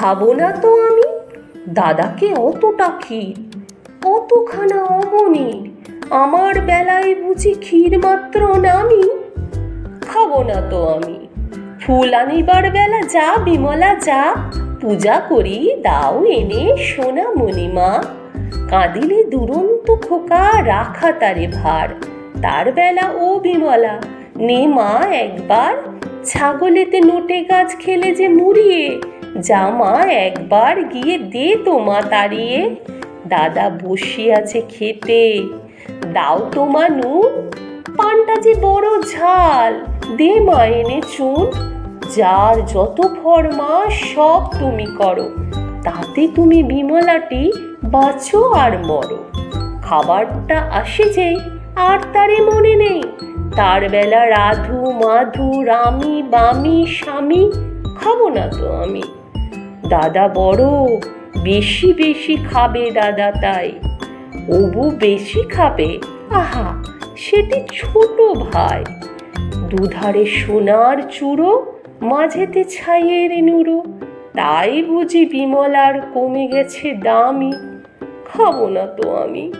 খাব না তো আমি? দাদাকে অতটা ক্ষীর, অতখানা অমনির, আমার বেলায় বুঝি ক্ষীর মাত্র নামি খাব না তো আমি। ফুল আনিবার বেলা যা, বিমলা যা, পূজা করি, দাও এনে সোনা মণিমা। কাঁদিলে দুরন্ত খোকা, রাখা তারে ভার। তার বেলা ও বিমলা, নে মা একবার ছাগলেতে নোটে গাছ খেলে যে মুড়িয়ে, জামা একবার গিয়ে দে তোমা তাড়িয়ে। দাদা বসিয়াছে খেতে, দাও তো মানু পানটা যে বড় ঝাল, দে মা এনে চুন। যার যত ফরমাস সব তুমি করো। তাতে তুমি বিমলাটি বাঁচো আর মরো। খাবারটা আসে যে আর তারে মনে নেই। তার বেলা রাধু মাধু, রামি, বামি, স্বামী, খাব না তো আমি। দাদা বড়, বেশি বেশি খাবে দাদা তাই। অবু বেশি খাবে, আহা সেটি ছোট ভাই। দুধারে সোনার চূড়ো, মাঝেতে ছাইয়ের নুড়ো। তাই বুঝি বিমলার কমে গেছে দামি। খাব না তো আমি।